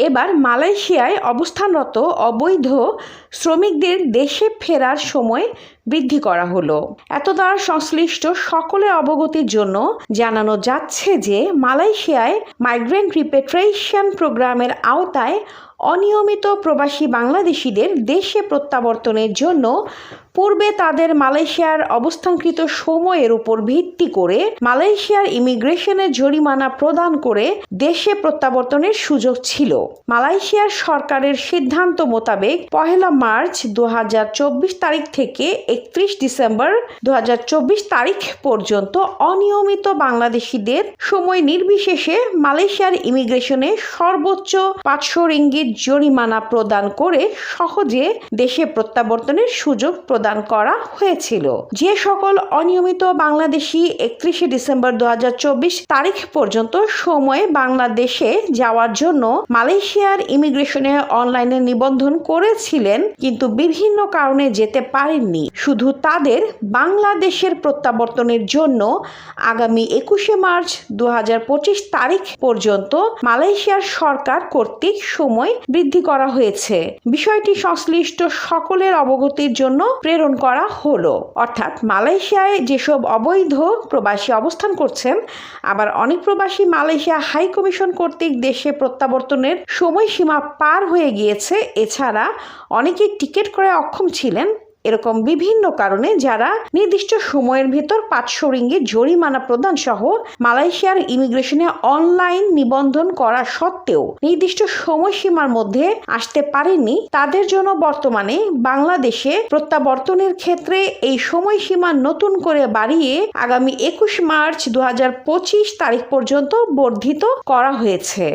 এবার মালয়েশিয়ায় অবস্থানরত অবৈধ শ্রমিকদের দেশে ফেরার সময় বৃদ্ধি করা হলো। এত দ্বারা সংশ্লিষ্ট সকলে অবগতির জন্য জানানো যাচ্ছে যে, মালয়েশিয়ায় মাইগ্রেন্ট রিপেট্রেশন প্রোগ্রামের আওতায় অনিয়মিত প্রবাসী বাংলাদেশিদের দেশে প্রত্যাবর্তনের জন্য পূর্বে তাদের মালয়েশিয়ার অবস্থানকৃত সময়ের উপর ভিত্তি করে মালয়েশিয়ার ইমিগ্রেশনের জরিমানা প্রদান করে দেশে প্রত্যাবর্তনের সুযোগ ছিল। মালয়েশিয়ার সরকারের সিদ্ধান্ত মোতাবেক পহেলা মার্চ দু হাজার চব্বিশ তারিখ থেকে একত্রিশ ডিসেম্বর দু হাজার চব্বিশ তারিখ পর্যন্ত অনিয়মিত বাংলাদেশিদের সময় নির্বিশেষে মালয়েশিয়ার ইমিগ্রেশনে সর্বোচ্চ পাঁচশো রিঙ্গিত জরিমানা প্রদান করে সহজে দেশে প্রত্যাবর্তনের সুযোগ প্রদান করা হয়েছিল। যে সকল অনিয়মিত বাংলাদেশি একত্রিশে ডিসেম্বর দু হাজার চব্বিশ তারিখ পর্যন্ত সময়ে বাংলাদেশে যাওয়ার জন্য মালয়েশিয়ার ইমিগ্রেশনে অনলাইনে নিবন্ধন করেছিলেন, কিন্তু বিভিন্ন কারণে যেতে পারেননি। শুধু তাদের, বাংলাদেশের প্রত্যাবর্তনের জন্য আগামী একুশে মার্চ দু হাজার পঁচিশ তারিখ পর্যন্ত মালয়েশিয়ার সরকার কর্তৃক সময় বৃদ্ধি করা হয়েছে। বিষয়টি সংশ্লিষ্ট সকলের অবগতির জন্য প্রেরণ করা হলো। অর্থাৎ মালয়েশিয়ায় যেসব অবৈধ প্রবাসী অবস্থান করছেন, আবার অনেক প্রবাসী মালয়েশিয়া হাই কমিশন কর্তৃক দেশে প্রত্যাবর্তনের সময়সীমা পার হয়ে গিয়েছে, এছাড়া অনেকেই টিকিট করে অক্ষম ছিলেন এরকম বিভিন্ন কারণে যারা নির্দিষ্ট সময়ের ভেতর পাঁচশো রিঙ্গিত জরিমানা প্রদান সহ মালয়েশিয়ার ইমিগ্রেশনে অনলাইন নিবন্ধন করা সত্ত্বেও নির্দিষ্ট সময়সীমার মধ্যে আসতে পারেননি, তাদের জন্য বর্তমানে বাংলাদেশে প্রত্যাবর্তনের ক্ষেত্রে এই সময়সীমা নতুন করে বাড়িয়ে আগামী একুশ মার্চ দু হাজার পঁচিশ তারিখ পর্যন্ত বর্ধিত করা হয়েছে।